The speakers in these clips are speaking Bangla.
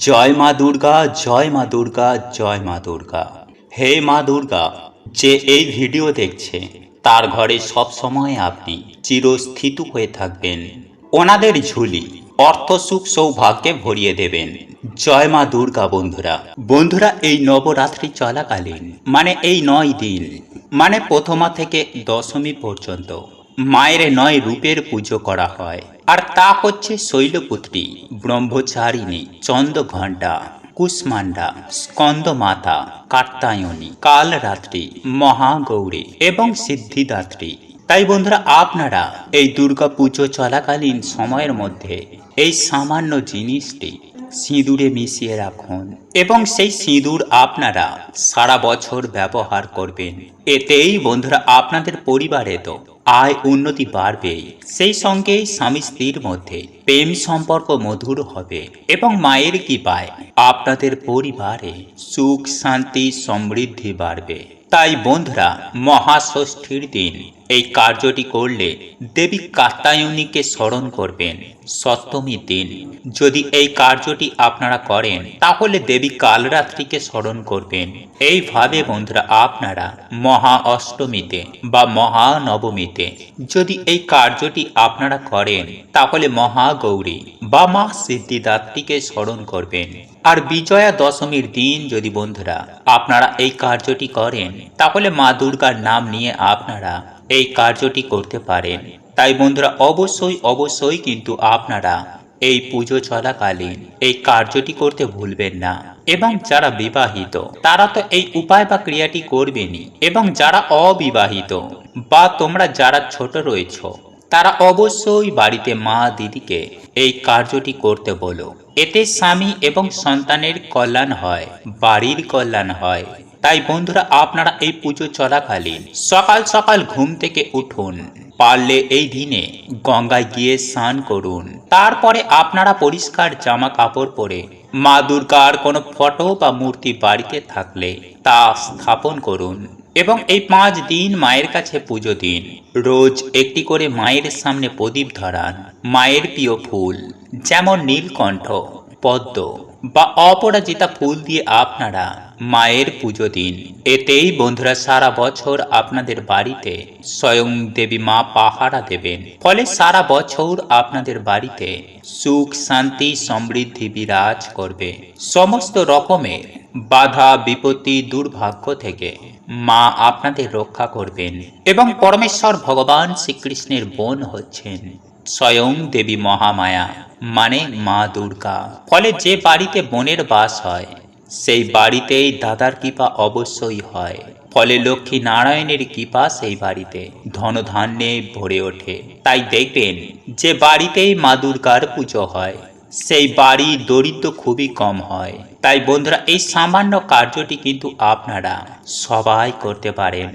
জয় মা দুর্গা, জয় মা দুর্গা, জয় মা দুর্গা। হে মা দুর্গা, যে এই ভিডিও দেখছে, তার ঘরে সব সময় আপনি চিরস্থিত হয়ে থাকবেন। ওনাদের ঝুলি অর্থ সুখ সৌভাগ্যে ভরিয়ে দেবেন। জয় মা দুর্গা বন্ধুরা। বন্ধুরা, এই নবরাত্রি চলাকালীন মানে এই নয় দিন মানে প্রথমা থেকে দশমী পর্যন্ত মায়ের নয় রূপের পুজো করা হয়। আর তা হচ্ছে শৈলপুত্রী, ব্রহ্মচারিণী চন্দ্রঘণ্টা কুষ্মান্ডা স্কন্দমাতা কাত্তায়নী কালরাত্রি, মহাগৌরী এবং সিদ্ধিদাত্রী। তাই বন্ধুরা, আপনারা এই দুর্গা পুজো চলাকালীন সময়ের মধ্যে এই সামান্য জিনিসটি সিঁদুরে মিশিয়ে রাখুন এবং সেই সিঁদুর আপনারা সারা বছর ব্যবহার করবেন। এতেই বন্ধুরা, আপনাদের পরিবারে তো আয় উন্নতি বাড়বে। সেই সঙ্গে স্বামী স্ত্রীর মধ্যে প্রেম সম্পর্ক মধুর হবে এবং মায়ের কৃপায় আপনাদের পরিবারে সুখ, শান্তি, সমৃদ্ধি বাড়বে। তাই বন্ধুরা, মহাষষ্ঠীর দিন এই কার্যটি করলে দেবী কাত্তায়নীকে স্মরণ করবেন সপ্তমীর দিন। যদি এই কার্যটি আপনারা করেন, তাহলে দেবী কালরাত্রিকে স্মরণ করবেন। এইভাবে বন্ধুরা, আপনারা মহা অষ্টমীতে বা মহানবমীতে যদি এই কার্যটি আপনারা করেন, তাহলে মহাগৌরী বা মা সিদ্ধিদাত্রীকে স্মরণ করবেন। আর বিজয়া দশমীর দিন যদি বন্ধুরা আপনারা এই কার্যটি করেন, তাহলে মা দুর্গার নাম নিয়ে আপনারা এই কার্যটি করতে পারেন। তাই বন্ধুরা অবশ্যই অবশ্যই কিন্তু আপনারা এই পুজো চলাকালীন এই কার্যটি করতে ভুলবেন না। এবং যারা বিবাহিত, তারা তো এই উপায় বা ক্রিয়াটি করবেনই। এবং যারা অবিবাহিত, বা তোমরা যারা ছোট রয়েছ তারা অবশ্যই বাড়িতে মা দিদিকে এই কার্যটি করতে বলো। এতে স্বামী এবং সন্তানের কল্যাণ হয়, বাড়ির কল্যাণ হয়। তাই বন্ধুরা, আপনারা এই পুজো চলাকালীন সকাল সকাল ঘুম থেকে উঠুন। পারলে এই দিনে গঙ্গায় গিয়ে স্নান করুন। তারপরে আপনারা পরিষ্কার জামা কাপড় পরে মা দুর্গার কোনো ফটো বা মূর্তি বাড়িতে থাকলে তা স্থাপন করুন। এবং এই পাঁচ দিন মায়ের কাছে পুজো দিন। রোজ একটি করে মায়ের সামনে প্রদীপ ধরান। মায়ের প্রিয় ফুল, যেমন নীলকণ্ঠ, পদ্ম বা অপরাজিতা ফুল দিয়ে আপনারা মায়ের পুজো দিন। এতেই বন্ধুরা সারা বছর আপনাদের বাড়িতে স্বয়ং দেবী মা পাহারা দেবেন। ফলে সারা বছর আপনাদের বাড়িতে সুখ, শান্তি, সমৃদ্ধি বিরাজ করবে। সমস্ত রকমের বাধা, বিপত্তি, দুর্ভাগ্য থেকে মা আপনাদের রক্ষা করবেন এবং পরমেশ্বর ভগবান শ্রীকৃষ্ণের বোন হচ্ছেন স্বয়ং দেবী মহামায়া মানে মা দুর্গা। ফলে যে বাড়িতে বোনের বাস হয় সেই বাড়িতেই দাদার কৃপা অবশ্যই হয়। ফলে লক্ষ্মী নারায়ণের কৃপা সেই বাড়িতে ধনধান্যে ভরে ওঠে। তাই দেখবেন যে বাড়িতেই মা দুর্গার পুজো হয়। সেই বাড়ি দরিদ্র খুবই কম হয়। তাই বন্ধুরা, এই সামান্য কার্যটি কিন্তু আপনারা সবাই করতে পারেন।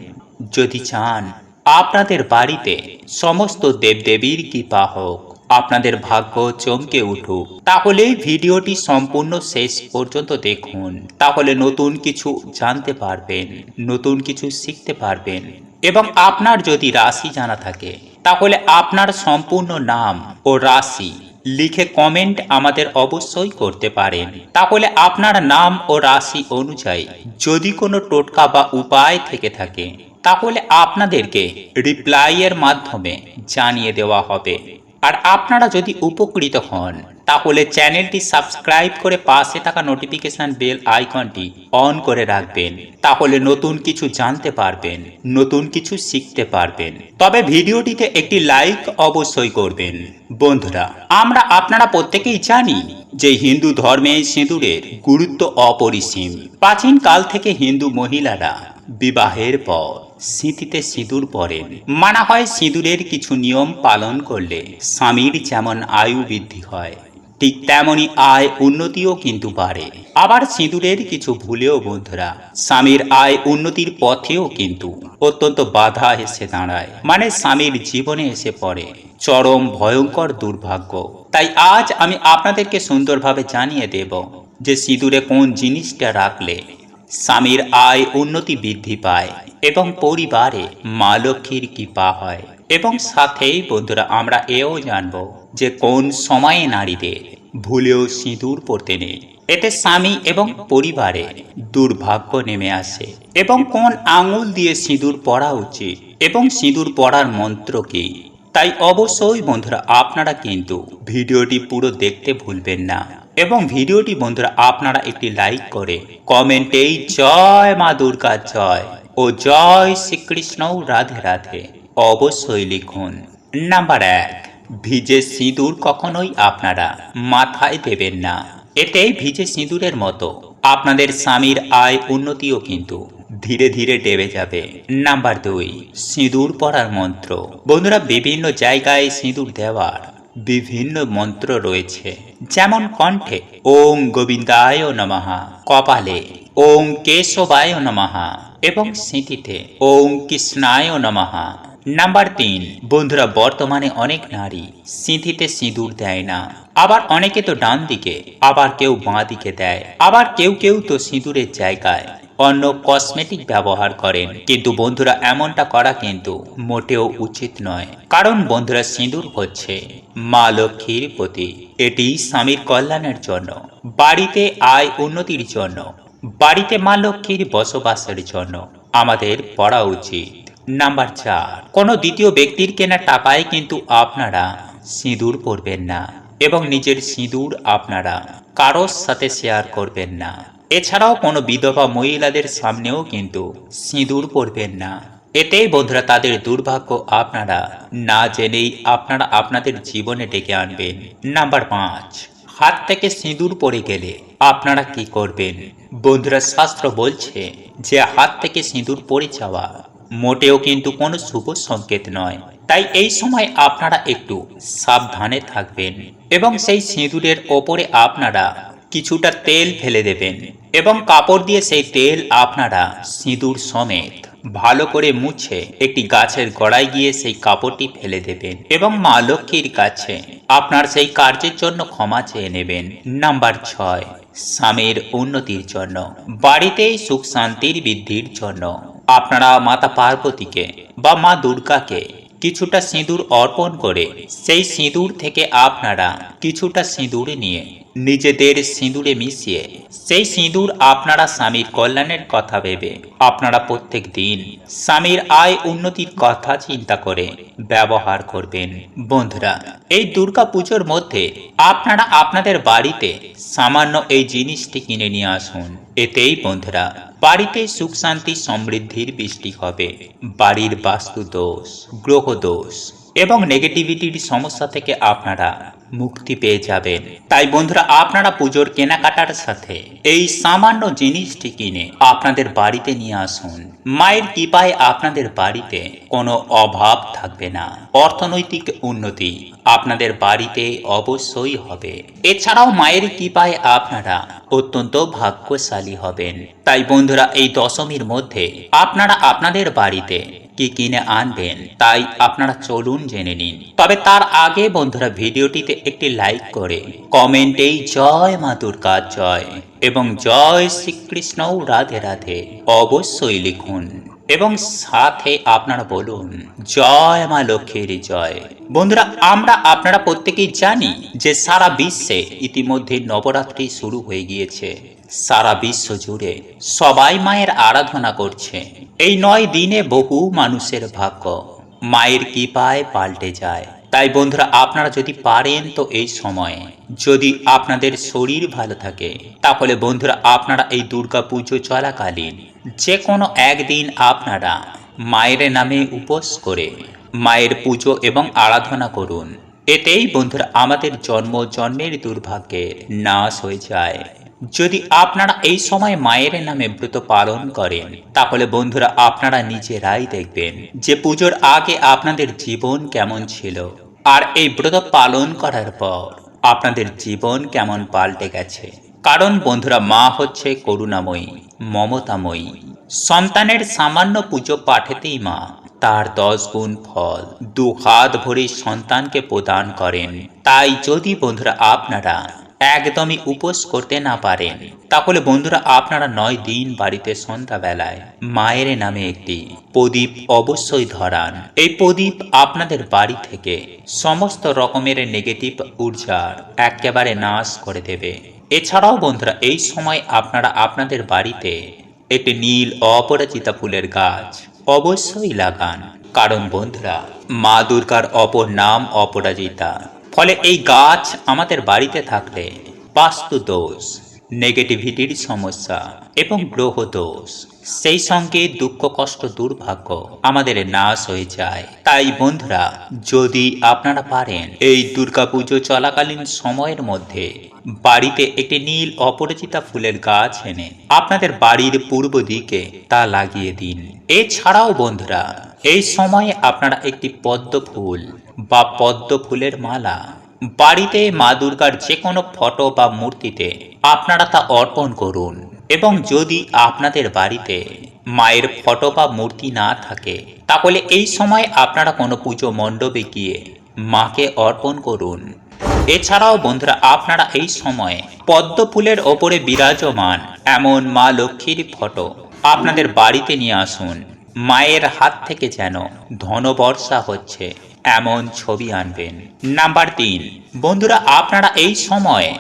যদি চান, আপনাদের বাড়িতে সমস্ত দেবদেবীর কৃপা হোক আপনাদের ভাগ্য চমকে উঠুক। তাহলে ভিডিওটি সম্পূর্ণ শেষ পর্যন্ত দেখুন। তাহলে নতুন কিছু জানতে পারবেন, নতুন কিছু শিখতে পারবেন। এবং আপনার যদি রাশি জানা থাকে, তাহলে আপনার সম্পূর্ণ নাম ও রাশি লিখে কমেন্ট আমাদের অবশ্যই করতে পারেন। তাহলে আপনার নাম ও রাশি অনুযায়ী যদি কোনো টোটকা বা উপায় থেকে থাকে, তাহলে আপনাদেরকে রিপ্লাইয়ের মাধ্যমে জানিয়ে দেওয়া হবে। আর আপনারা যদি উপকৃত হন, তাহলে চ্যানেলটি সাবস্ক্রাইব করে পাশে থাকা নোটিফিকেশন বেল আইকনটি অন করে রাখবেন। তাহলে নতুন কিছু জানতে পারবেন, নতুন কিছু শিখতে পারবেন। তবে ভিডিওটিতে একটি লাইক অবশ্যই করবেন। বন্ধুরা, আমরা আপনারা প্রত্যেকেই জানি যে হিন্দু ধর্মে সিঁদুরের গুরুত্ব অপরিসীম। প্রাচীন কাল থেকে হিন্দু মহিলারা বিবাহের পর স্মৃতিতে সিঁদুর পরেন। মানা হয় সিঁদুরের কিছু নিয়ম পালন করলে স্বামীর যেমন আয়ু বৃদ্ধি হয়, ঠিক তেমনই আয় উন্নতিও কিন্তু বাড়ে। আবার সিঁদুরের কিছু ভুলেও বন্ধুরা, স্বামীর আয় উন্নতির পথেও কিন্তু অত্যন্ত বাধা এসে দাঁড়ায়। মানে স্বামীর জীবনে এসে পড়ে চরম ভয়ঙ্কর দুর্ভাগ্য। তাই আজ আমি আপনাদেরকে সুন্দরভাবে জানিয়ে দেব যে সিঁদুরে কোন জিনিসটা রাখলে স্বামীর আয় উন্নতি বৃদ্ধি পায় এবং পরিবারে মা লক্ষ্মীর কৃপা হয়। এবং সাথেই বন্ধুরা, আমরা এও জানব যে কোন সময়ে নারীদের ভুলেও সিঁদুর পড়তে নেই। এতে স্বামী এবং পরিবারে দুর্ভাগ্য নেমে আসে এবং কোন আঙুল দিয়ে সিঁদুর পড়া উচিত এবং সিঁদুর পড়ার মন্ত্র কি? তাই অবশ্যই বন্ধুরা, আপনারা কিন্তু ভিডিওটি পুরো দেখতে ভুলবেন না। এবং ভিডিওটি বন্ধুরা আপনারা একটি লাইক করে কমেন্টেই জয় মা দুর্গা জয় ও জয় শ্রীকৃষ্ণ রাধে রাধে। অবশ্যই লিখুন। নাম্বার এক, ভিজে সিঁদুর কখনোই আপনারা মাথায় দেবেন না। এতে ভিজে সিঁদুরের মতো। আপনাদের স্বামীর আয় উন্নতিও কিন্তু ধীরে ধীরে ডেবে যাবে। নাম্বার দুই, সিঁদুর পড়ার মন্ত্র। বন্ধুরা, বিভিন্ন জায়গায় সিঁদুর দেওয়ার বিভিন্ন মন্ত্র রয়েছে। যেমন কণ্ঠে ওম গোবিন্দায় নমঃ, কপালে ওম কেশবায় নমঃ, এবং স্মৃতিতে ওম কৃষ্ণায় নমঃ। নাম্বার তিন, বন্ধুরা, বর্তমানে অনেক নারী সিঁথিতে সিঁদুর দেয় না। আবার অনেকে তো ডান দিকে, আবার কেউ বাঁ দিকে দেয়। আবার কেউ কেউ তো সিঁদুরের জায়গায় অন্য কসমেটিক ব্যবহার করেন। কিন্তু বন্ধুরা, এমনটা করা কিন্তু মোটেও উচিত নয়। কারণ বন্ধুরা, সিঁদুর হচ্ছে মা লক্ষ্মীর প্রতি। এটি স্বামীর কল্যাণের জন্য, বাড়িতে আয় উন্নতির জন্য, বাড়িতে মা লক্ষ্মীর বসবাসের জন্য আমাদের পড়া উচিত। নাম্বার চার, কোনো দ্বিতীয় ব্যক্তির কেনা টাকায় কিন্তু আপনারা সিঁদুর পরবেন না এবং নিজের সিঁদুর আপনারা কারোর সাথে শেয়ার করবেন না। এছাড়াও কোনো বিধবা মহিলাদের সামনেও কিন্তু সিঁদুর পরবেন না। এতেই বন্ধুরা তাদের দুর্ভাগ্য আপনারা না জেনেই আপনারা আপনাদের জীবনে ডেকে আনবেন। নাম্বার পাঁচ, হাত থেকে সিঁদুর পড়ে গেলে আপনারা কি করবেন? বন্ধুরা শাস্ত্র বলছে যে হাত থেকে সিঁদুর পড়ে যাওয়া মোটেও কিন্তু কোনো শুভ সংকেত নয়। তাই এই সময় আপনারা একটু সাবধানে থাকবেন এবং সেই সিঁদুরের ওপরে আপনারা কিছুটা তেল ফেলে দেবেন এবং কাপড় দিয়ে সেই তেল আপনারা সিঁদুর সমেত ভালো করে মুছে একটি গাছের গোড়ায় গিয়ে সেই কাপড়টি ফেলে দেবেন এবং মা লক্ষ্মীর কাছে আপনার সেই কার্যের জন্য ক্ষমা চেয়ে নেবেন। নাম্বার ছয়, স্বামীর উন্নতির জন্য, বাড়িতেই সুখ শান্তির বৃদ্ধির জন্য। আপনারা মাতা পার্বতীকে বা মা দুর্গাকে কিছুটা সিঁদুর অর্পণ করে সেই সিঁদুর থেকে আপনারা কিছুটা সিঁদুর নিয়ে নিজেদের সিঁদুরে মিশিয়ে, সেই সিঁদুর আপনারা স্বামীর কল্যাণের কথা ভেবে, আপনারা প্রত্যেক দিন স্বামীর আয় উন্নতির কথা চিন্তা করে ব্যবহার করবেন। বন্ধুরা, এই দুর্গা পুজোর মধ্যে আপনারা আপনাদের বাড়িতে সামান্য এই জিনিসটি কিনে নিয়ে আসুন। এতেই বন্ধুরা, বাড়িতে সুখ শান্তি সমৃদ্ধির বৃষ্টি হবে, বাড়ির বাস্তু দোষ গ্রহ দোষ এবং নেগেটিভিটির সমস্যা থেকে আপনারা মুক্তি পেয়ে যাবেন। তাই বন্ধুরা, আপনারা পুজোর কেনাকাটার সাথে এই সামান্য জিনিসটি কিনে আপনাদের বাড়িতে নিয়ে আসুন। মায়ের কৃপায় আপনাদের বাড়িতে কোনো অভাব থাকবে না। অর্থনৈতিক উন্নতি আপনাদের বাড়িতে অবশ্যই হবে। এছাড়াও মায়ের কৃপায় আপনারা অত্যন্ত ভাগ্যশালী হবেন। তাই বন্ধুরা, এই দশমীর মধ্যে আপনারা আপনাদের বাড়িতে কি কিনে আনবেন, তাই আপনারা চলুন জেনে নিন। তবে তার আগে বন্ধুরা ভিডিওটিতে একটি লাইক করে, কমেন্টেই জয় মা দুর্গা, জয়। এবং জয় শ্রীকৃষ্ণ রাধে রাধে, অবশ্যই লিখুন। এবং সাথে আপনারা বলুন, জয় মা লক্ষ্মীর জয়। বন্ধুরা, আমরা আপনারা প্রত্যেকেই জানি যে সারা বিশ্বে ইতিমধ্যে নবরাত্রি শুরু হয়ে গিয়েছে। সারা বিশ্ব জুড়ে সবাই মায়ের আরাধনা করছে। এই নয় দিনে বহু মানুষের ভাগ্য। মায়ের কৃপায় পাল্টে যায়। তাই বন্ধুরা, আপনারা যদি পারেন তো এই সময়ে, যদি আপনাদের শরীর ভালো থাকে, তাহলে বন্ধুরা, আপনারা এই দুর্গা পুজো চলাকালীন যে কোনো একদিন আপনারা মায়ের নামে উপোস করে মায়ের পুজো এবং আরাধনা করুন। এতেই বন্ধুরা, আমাদের জন্ম জন্মের দুর্ভাগ্যের নাশ হয়ে যায়। যদি আপনারা এই সময় মায়ের নামে ব্রত পালন করেন, তাহলে বন্ধুরা আপনারা নিজেরাই দেখবেন যে পুজোর আগে আপনাদের জীবন কেমন ছিল। আর এই ব্রত পালন করার পর আপনাদের জীবন কেমন পাল্টে গেছে। কারণ বন্ধুরা মা হচ্ছে করুণাময়ী, মমতাময়ী। সন্তানের সামান্য পুজো পাঠেতেই মা তার দশ গুণ ফল, দু হাত ভরে সন্তানকে প্রদান করেন। তাই যদি বন্ধুরা আপনারা একদমই উপোস করতে না পারেন। তাহলে বন্ধুরা, আপনারা নয় দিন বাড়িতে সন্ধ্যাবেলায় মায়ের নামে একটি প্রদীপ অবশ্যই ধরান। এই প্রদীপ আপনাদের বাড়ি থেকে সমস্ত রকমের নেগেটিভ ঊর্জার একেবারে নাশ করে দেবে। এছাড়াও বন্ধুরা, এই সময় আপনারা আপনাদের বাড়িতে একটি নীল অপরাজিতা ফুলের গাছ অবশ্যই লাগান। কারণ বন্ধুরা, মা দুর্গার অপর নাম অপরাজিতা। ফলে এই গাছ আমাদের বাড়িতে থাকলে বাস্তু দোষ নেগেটিভিটির সমস্যা এবং গ্রহ দোষ, সেই সঙ্গে দুঃখ, কষ্ট, দুর্ভাগ্য আমাদের নাশ হয়ে যায়। তাই বন্ধুরা, যদি আপনারা পারেন এই দুর্গাপুজো চলাকালীন সময়ের মধ্যে বাড়িতে একটি নীল অপরিচিতা ফুলের গাছ এনে আপনাদের বাড়ির পূর্ব দিকে তা লাগিয়ে দিন। এছাড়াও বন্ধুরা, এই সময়ে আপনারা একটি পদ্ম ফুল বা পদ্ম ফুলের মালা। বাড়িতে মা দুর্গার যে কোনো ফটো বা মূর্তিতে আপনারা তা অর্পণ করুন এবং যদি আপনাদের বাড়িতে মায়ের ফটো বা মূর্তি না থাকে, তাহলে এই সময় আপনারা কোনো পুজো মণ্ডপে গিয়ে মাকে অর্পণ করুন। এছাড়াও বন্ধুরা, আপনারা এই সময়ে পদ্ম ফুলের ওপরে বিরাজমান এমন মা লক্ষ্মীর ফটো আপনাদের বাড়িতে নিয়ে আসুন। মায়ের হাত থেকে যেন ধনবর্ষা হচ্ছে। এমন ছবি আনবেন। নাম্বার তিন, বন্ধুরা, আপনারা এই সময়ে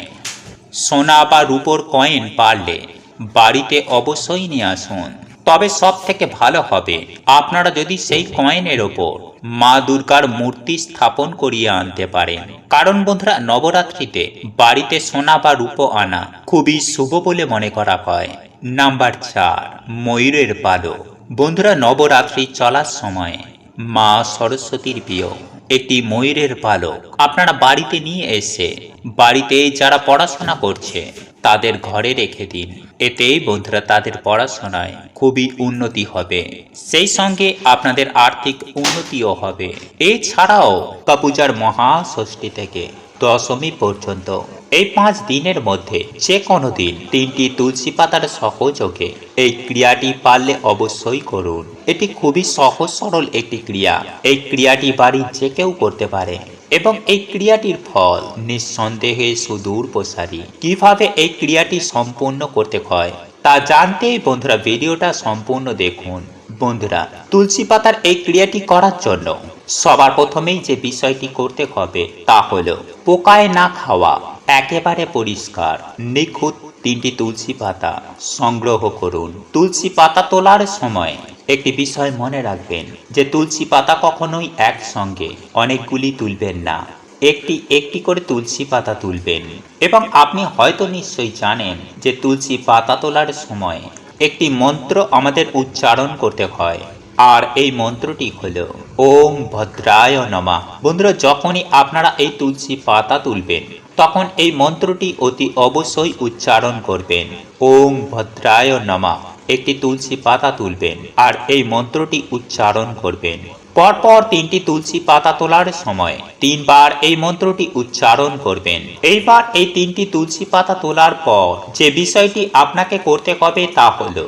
সোনা বা রূপোর কয়েন পারলে বাড়িতে অবশ্যই নিয়ে আসুন। তবে সব থেকে ভালো হবে, আপনারা যদি সেই কয়েনের ওপর মা দুর্গার মূর্তি স্থাপন করিয়ে আনতে পারেন। কারণ বন্ধুরা, নবরাত্রিতে বাড়িতে সোনা বা রূপো আনা খুবই শুভ বলে মনে করা হয়। নাম্বার চার, ময়ূরের পালক। বন্ধুরা, নবরাত্রি চলার সময় মা সরস্বতীর প্রিয় একটি ময়ূরের পালক আপনারা বাড়িতে নিয়ে এসে, বাড়িতে যারা পড়াশোনা করছে, তাদের ঘরে রেখে দিন। এতে বন্ধুরা তাদের পড়াশোনায় খুবই উন্নতি হবে। সেই সঙ্গে আপনাদের আর্থিক উন্নতিও হবে। এছাড়াও কাপুজার মহাষষ্ঠী থেকে দশমী পর্যন্ত। এই পাঁচ দিনের মধ্যে যে কোনো দিন তিনটি তুলসী পাতার সহযোগে এই ক্রিয়াটি পারলে অবশ্যই করুন। এটি খুবই সহজ সরল একটি ক্রিয়া। এই ক্রিয়াটি বাড়ির যে কেউ করতে পারে এবং এই ক্রিয়াটির ফল নিঃসন্দেহে সুদূর প্রসারী কীভাবে এই ক্রিয়াটি সম্পূর্ণ করতে হয়? তা জানতে বন্ধুরা ভিডিওটা সম্পূর্ণ দেখুন। বন্ধুরা, তুলসী পাতার এই ক্রিয়াটি করার জন্য সবার প্রথমেই যে বিষয়টি করতে হবে তা হলো পোকায় না খাওয়া একেবারে পরিষ্কার। নিখুঁত তিনটি তুলসী পাতা সংগ্রহ করুন। তুলসী পাতা তোলার সময় একটি বিষয় মনে রাখবেন যে তুলসী পাতা কখনোই একসঙ্গে অনেকগুলি তুলবেন না। একটি একটি করে তুলসী পাতা তুলবেন। এবং আপনি হয়তো নিশ্চয়ই জানেন যে তুলসী পাতা তোলার সময় একটি মন্ত্র আমাদের উচ্চারণ করতে হয়। আর এই মন্ত্রটি হল, ওম ভদ্রায় নমা। বন্ধুরা, যখনই আপনারা এই তুলসী পাতা তুলবেন, তখন এই মন্ত্রটি অতি অবশ্যই উচ্চারণ করবেন, ওম ভদ্রায় নমা। একটি তুলসী পাতা তুলবেন, আর এই মন্ত্রটি উচ্চারণ করবেন। পরপর তিনটি তুলসী পাতা তোলার সময় তিনবার এই মন্ত্রটি উচ্চারণ করবেন। এইবার এই তিনটি তুলসী পাতা তোলার পর যে বিষয়টি আপনাকে করতে হবে তা হলো,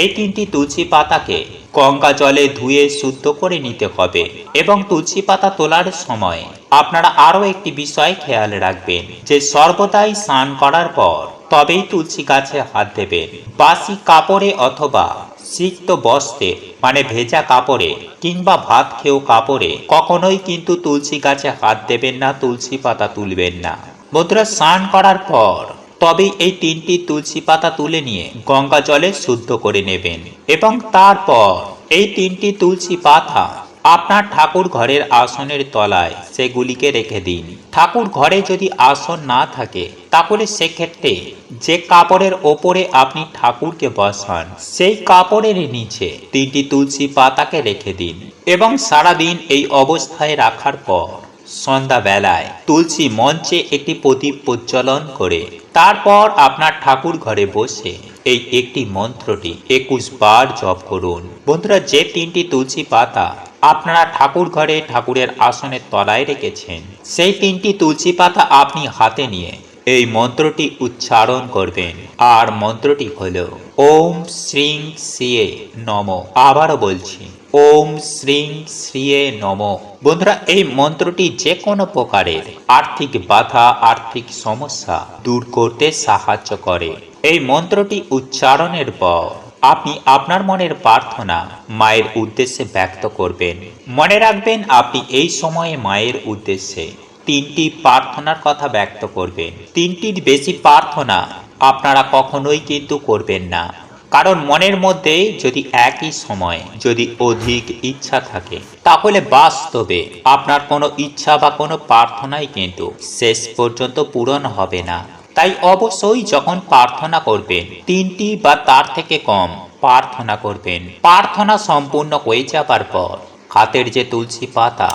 এই তিনটি তুলসী পাতাকে গঙ্গা জলে ধুয়ে শুদ্ধ করে নিতে হবে এবং তুলসী পাতা তোলার সময় আপনারা আরও একটি বিষয় খেয়াল রাখবেন যে সর্বদাই স্নান করার পর তবেই তুলসী গাছে হাত দেবেন। বাসি কাপড়ে অথবা সিক্ত বস্তে মানে ভেজা কাপড়ে, কিংবা ভাত খেয়েও কাপড়ে, কখনোই কিন্তু তুলসী গাছে হাত দেবেন না, তুলসী পাতা তুলবেন না। বন্ধুরা স্নান করার পর, তবেই এই তিনটি তুলসী পাতা তুলে নিয়ে গঙ্গা জলে শুদ্ধ করে নেবেন। এবং তারপর, এই তিনটি তুলসী পাতা আপনার ঠাকুর ঘরের আসনের তলায় সেগুলিকে রেখে দিন। ঠাকুর ঘরে যদি আসন না থাকে, তাহলে সেক্ষেত্রে যে কাপড়ের ওপরে আপনি ঠাকুরকে বসান, সেই কাপড়ের নিচে তিনটি তুলসী পাতাকে রেখে দিন এবং সারাদিন এই অবস্থায় রাখার পর সন্ধ্যাবেলায় তুলসী মঞ্চে একটি প্রদীপ প্রজ্বলন করে, তারপর আপনার ঠাকুর ঘরে বসে এই একটি মন্ত্রটি একুশ বার জপ করুন। বন্ধুরা, যে তিনটি তুলসী পাতা আপনারা ঠাকুর ঘরে ঠাকুরের আসনের তলায় রেখেছেন। সেই তিনটি তুলসী পাতা আপনি হাতে নিয়ে এই মন্ত্রটি উচ্চারণ করবেন। আর মন্ত্রটি হল, ওম শ্রীং শ্রিয়ে নম। আবারও বলছি, ওম শ্রীং শ্রিয়ে নম। বন্ধুরা, এই মন্ত্রটি যে কোনো প্রকারের আর্থিক বাধা, আর্থিক সমস্যা দূর করতে সাহায্য করে। এই মন্ত্রটি উচ্চারণের পর আপনি আপনার মনের প্রার্থনা মায়ের উদ্দেশ্যে ব্যক্ত করবেন। মনে রাখবেন, আপনি এই সময়ে মায়ের উদ্দেশ্যে তিনটি প্রার্থনার কথা ব্যক্ত করবেন। তিনটির বেশি প্রার্থনা আপনারা কখনোই কিন্তু করবেন না। কারণ মনের মধ্যে যদি একই সময় যদি অধিক ইচ্ছা থাকে, তাহলে বাস্তবে আপনার কোনো ইচ্ছা বা কোনো প্রার্থনাই কিন্তু শেষ পর্যন্ত পূরণ হবে না। তাই অবশ্যই যখন প্রার্থনা করবেন, তিনটি বা তার থেকে কম প্রার্থনা করবেন। প্রার্থনা সম্পূর্ণ হয়ে যাবার পর হাতের যে তুলসী পাতা,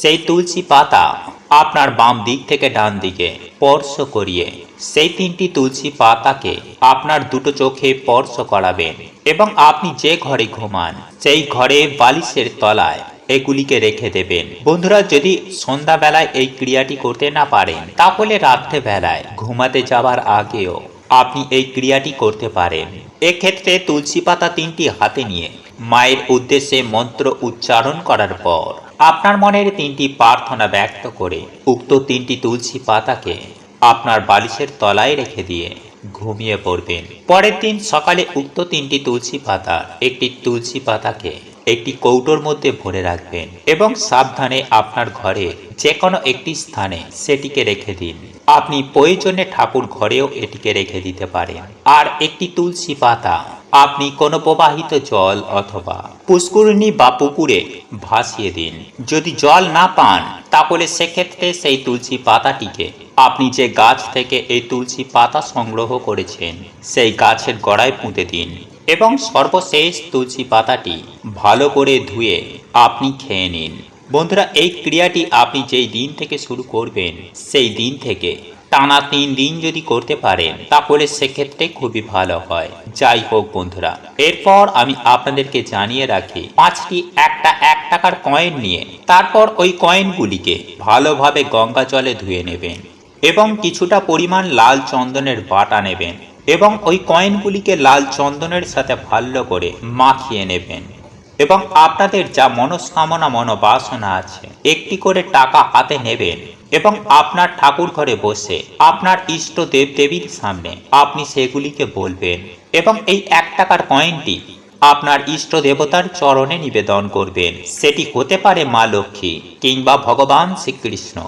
সেই তুলসী পাতা আপনার বাম দিক থেকে ডান দিকে স্পর্শ করিয়ে সেই তিনটি তুলসী পাতাকে আপনার দুটো চোখে স্পর্শ করাবেন এবং আপনি যে ঘরে ঘুমান, সেই ঘরে বালিশের তলায় এগুলিকে রেখে দেবেন। বন্ধুরা, যদি সন্ধ্যাবেলায় এই ক্রিয়াটি করতে না পারেন, তাহলে রাত্রেবেলায় ঘুমাতে যাওয়ার আগেও আপনি এই ক্রিয়াটি করতে পারেন। এক্ষেত্রে তুলসী পাতা তিনটি হাতে নিয়ে মায়ের উদ্দেশ্যে মন্ত্র উচ্চারণ করার পর আপনার মনের তিনটি প্রার্থনা ব্যক্ত করে উক্ত তিনটি তুলসী পাতাকে আপনার বালিশের তলায় রেখে দিয়ে ঘুমিয়ে পড়বেন। পরের দিন সকালে উক্ত তিনটি তুলসী পাতা একটি তুলসী পাতাকে একটি কৌটোর মধ্যে ভরে রাখবেন এবং সাবধানে আপনার ঘরে যে কোনো একটি স্থানে সেটিকে রেখে দিন। আপনি প্রয়োজনে ঠাকুর ঘরেও এটিকে রেখে দিতে পারেন। আর একটি তুলসী পাতা, আপনি কোনো প্রবাহিত জল অথবা পুষ্করিণী বা পুকুরে ভাসিয়ে দিন। যদি জল না পান, তাহলে সেক্ষেত্রে সেই তুলসী পাতাটিকে আপনি যে গাছ থেকে এই তুলসী পাতা সংগ্রহ করেছেন, সেই গাছের গোড়ায় পুঁতে দিন। এবং সর্বশেষ তুলসী পাতাটি ভালো করে ধুয়ে আপনি খেয়ে নিন। বন্ধুরা, এই ক্রিয়াটি আপনি যেই দিন থেকে শুরু করবেন, সেই দিন থেকে টানা তিন দিন যদি করতে পারেন, তাহলে সেক্ষেত্রে খুবই ভালো হয়। যাই হোক বন্ধুরা, এরপর আমি আপনাদেরকে জানিয়ে রাখি, পাঁচটি একটা এক টাকার কয়েন নিয়ে তারপর ওই কয়েনগুলিকে ভালোভাবে গঙ্গা জলে ধুয়ে নেবেন এবং কিছুটা পরিমাণ লাল চন্দনের বাটা নেবেন। এবং ওই কয়েনগুলিকে লাল চন্দনের সাথে ভালো করে মাখিয়ে নেবেন। এবং আপনাদের যা মনস্কামনা মনোবাসনা আছে, একটি করে টাকা হাতে নেবেন এবং আপনার ঠাকুর ঘরে বসে আপনার ইষ্ট দেব দেবীর সামনে আপনি সেগুলিকে বলবেন এবং এই এক টাকার কয়েনটি আপনার ইষ্ট দেবতার চরণে নিবেদন করবেন। সেটি হতে পারে মা লক্ষ্মী কিংবা ভগবান শ্রীকৃষ্ণ।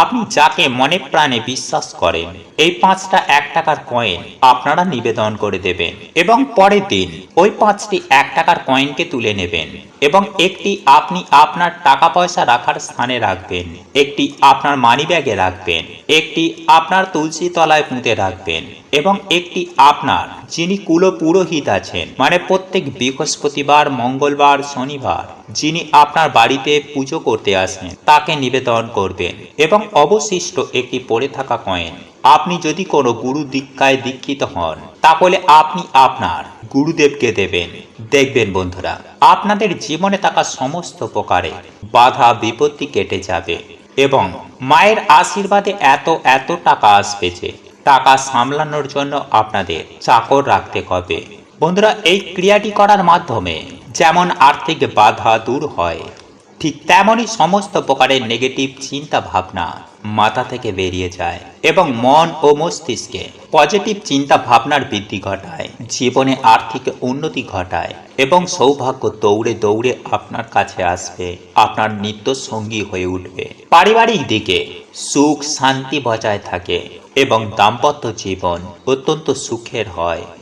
আপনি যাকে মনে প্রাণে বিশ্বাস করেন, এই পাঁচটা এক টাকার কয়েন আপনারা নিবেদন করে দেবেন এবং পরের দিন ওই পাঁচটি এক টাকার কয়েনকে তুলে নেবেন এবং একটি আপনি আপনার টাকা পয়সা রাখার স্থানে রাখবেন, একটি আপনার মানি ব্যাগে রাখবেন, একটি আপনার তুলসী তলায় পুঁতে রাখবেন। এবং একটি আপনার, যিনি কুলো পুরোহিত আছেন মানে প্রত্যেক বৃহস্পতিবার, মঙ্গলবার, শনিবার, যিনি আপনার বাড়িতে পুজো করতে আসেন, তাকে নিবেদন করবেন। এবং অবশিষ্ট একটি পড়ে থাকা কয়েন। আপনি যদি কোনো গুরু দীক্ষায় দীক্ষিত হন, তাহলে আপনি আপনার গুরুদেবকে দেবেন। দেখবেন বন্ধুরা, আপনাদের জীবনে থাকা সমস্ত প্রকারে বাধা, বিপত্তি কেটে যাবে। এবং মায়ের আশীর্বাদে এত এত টাকা আসবে যে টাকা সামলানোর জন্য আপনাদের চাকর রাখতে হবে। বন্ধুরা, এই ক্রিয়াটি করার মাধ্যমে যেমন আর্থিক বাধা দূর হয়, ঠিক তেমনই সমস্ত প্রকারের নেগেটিভ চিন্তা ভাবনা মাথা থেকে বেরিয়ে যায় এবং মন ও মস্তিষ্কে পজিটিভ চিন্তা ভাবনার বৃদ্ধি ঘটায়, জীবনে আর্থিক উন্নতি ঘটায় এবং সৌভাগ্য দৌড়ে দৌড়ে আপনার কাছে আসবে, আপনার নিত্য সঙ্গী হয়ে উঠবে। পারিবারিক দিকে সুখ শান্তি বজায় থাকে এবং দাম্পত্য জীবন অত্যন্ত সুখের হয়।